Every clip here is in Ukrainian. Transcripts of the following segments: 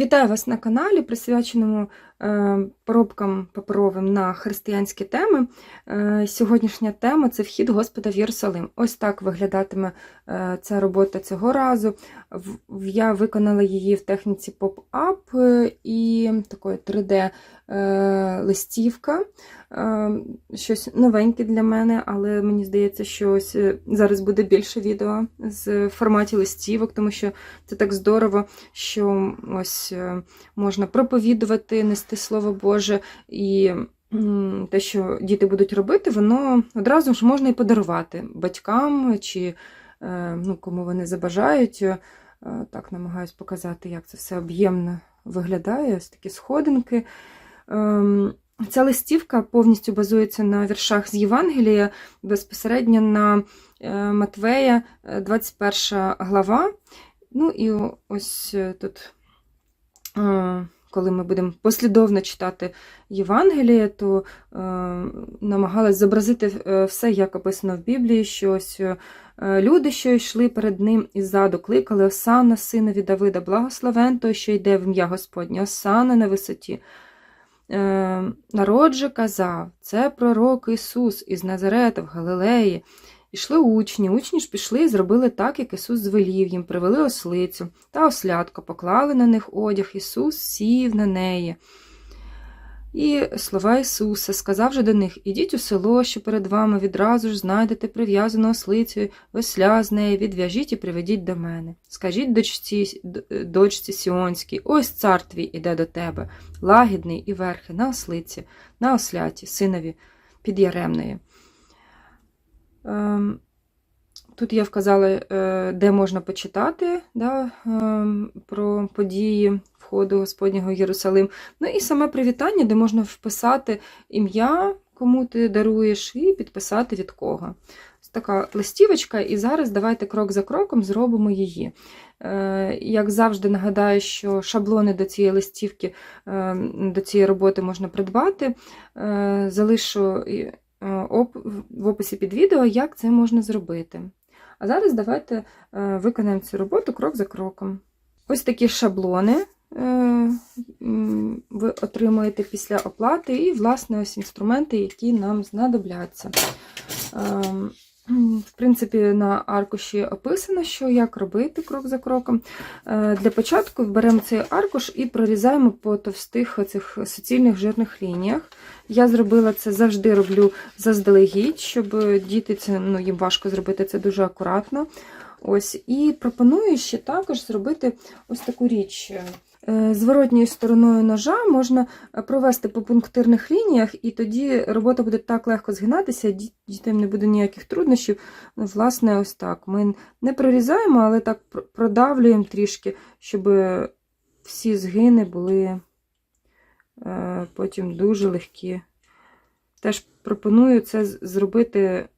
Вітаю вас на каналі, присвяченому е, поробкам паперовим на християнські теми. Е, Сьогоднішня тема це вхід Господа в Єрусалим. Ось так виглядатиме е, ця робота цього разу. Я виконала її в техніці е, і такої 3D е, листівка. Е, Щось новеньке для мене, але мені здається, що ось зараз буде більше відео з форматі листівок, тому що це так здорово, що ось е, можна проповідувати, нести Слово Боже, і те, що діти будуть робити, воно одразу ж можна і подарувати батькам чи е, ну, кому вони забажають. Е, Так, намагаюсь показати, як це все об'ємно виглядає. Ось такі сходинки. Ем, Ця листівка повністю базується на віршах з Євангелія, безпосередньо на Матвея, е, 21 глава. Ну і ось тут, коли ми будемо послідовно читати Євангеліє, то е, намагалась зобразити е, все, як описано в Біблії, що е, люди, що йшли перед ним іззаду, кликали Осана, синові Давида, благословен той, що йде в ім'я Господнє, Осана на висоті. Народ же казав, це пророк Ісус із Назарета в Галилеї. Ішли учні, учні ж пішли і зробили так, як Ісус звелів їм, привели ослицю та ослядко, поклали на них одяг, Ісус сів на неї. І слова Ісуса, сказав же до них: Ідіть у село, що перед вами відразу ж знайдете прив'язану ослицю, весля з неї, відв'яжіть і приведіть до мене. Скажіть дочці, дочці Сіонській, ось цар твій іде до тебе, лагідний і верхи на ослиці, на осляті, синові підяремної. Ем, Тут я вказала, е, де можна почитати да, ем, про події входу Господнього Єрусалим. Ну і саме привітання, де можна вписати ім'я, кому ти даруєш, і підписати від кого. Ось така листівочка, і зараз давайте крок за кроком зробимо її. Е, Як завжди, нагадаю, що шаблони до цієї листівки, е, до цієї роботи можна придбати. Е, Залишу в описі під відео, як це можна зробити. А зараз давайте е, виконаємо цю роботу крок за кроком. Ось такі шаблони е, ви отримуєте після оплати, і, власне, ось інструменти, які нам знадобляться. В принципі, на аркуші описано, що як робити крок за кроком. Е, Для початку беремо цей аркуш і прорізаємо по товстих цих суцільних жирних лініях. Я зробила це завжди роблю заздалегідь, щоб діти це ну, їм важко зробити це дуже акуратно. Ось, і пропоную ще також зробити ось таку річ. Е, Зворотньою стороною ножа можна провести по пунктирних лініях, і тоді робота буде так легко згинатися, ді- дітям не буде ніяких труднощів. Ну, Власне, ось так. Ми не прорізаємо, але так продавлюємо трішки, щоб всі згини були е, потім дуже легкі. Теж пропоную це зробити,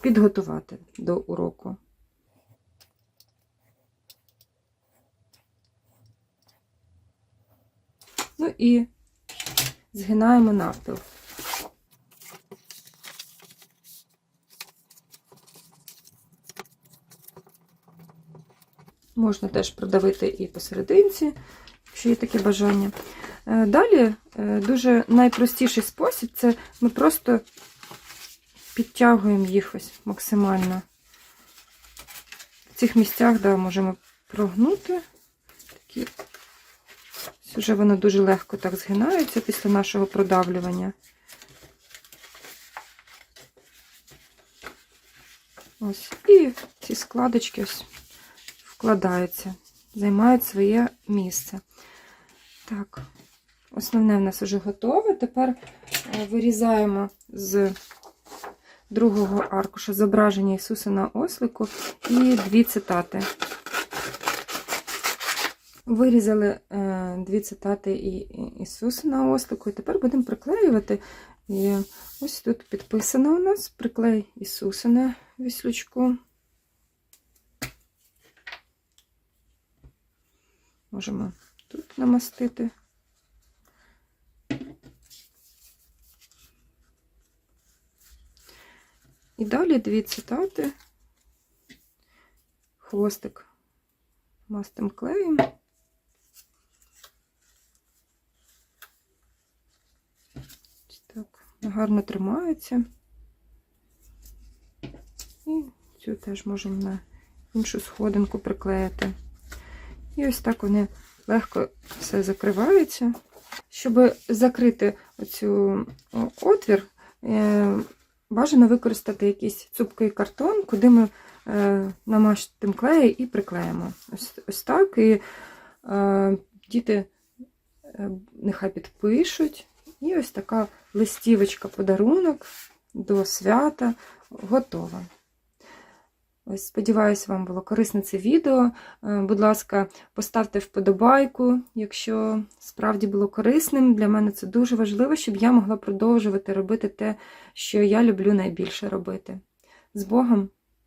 підготувати до уроку. Ну і згинаємо навпіл. Можна теж продавити і посерединці, якщо є таке бажання. Е, Далі е, дуже найпростіший спосіб це ми просто підтягуємо їх ось максимально. В цих місцях да, можемо прогнути. Такі. Ось Уже воно дуже легко так згинається після нашого продавлювання. Ось. І ці складочки ось вкладаються, займають своє місце. Так, основне в нас вже готове. Тепер е, вирізаємо з другого аркуша зображення Ісуса на ослику і дві цитати. Вирізали е, дві цитати і, Ісуса на ослику, і тепер будемо приклеювати. І ось тут підписано у нас приклей Ісуса на віслючку. Можемо тут намастити. І далі дві цитати, хвостик мастим клеєм. Так, гарно тримається. І цю теж можемо на іншу сходинку приклеїти. І ось так вони легко все закриваються. Щоб закрити оцю отвір, е, бажано використати якийсь цупкий картон, куди ми е, намастимо клеї і приклеїмо. Ось, ось так. І е, діти е, нехай підпишуть. І ось така листівочка, подарунок до свята готова. Ось, сподіваюся, вам було корисне це відео. Е, Будь ласка, поставте вподобайку, якщо справді було корисним. Для мене це дуже важливо, щоб я могла продовжувати робити те, що я люблю найбільше робити. З Богом!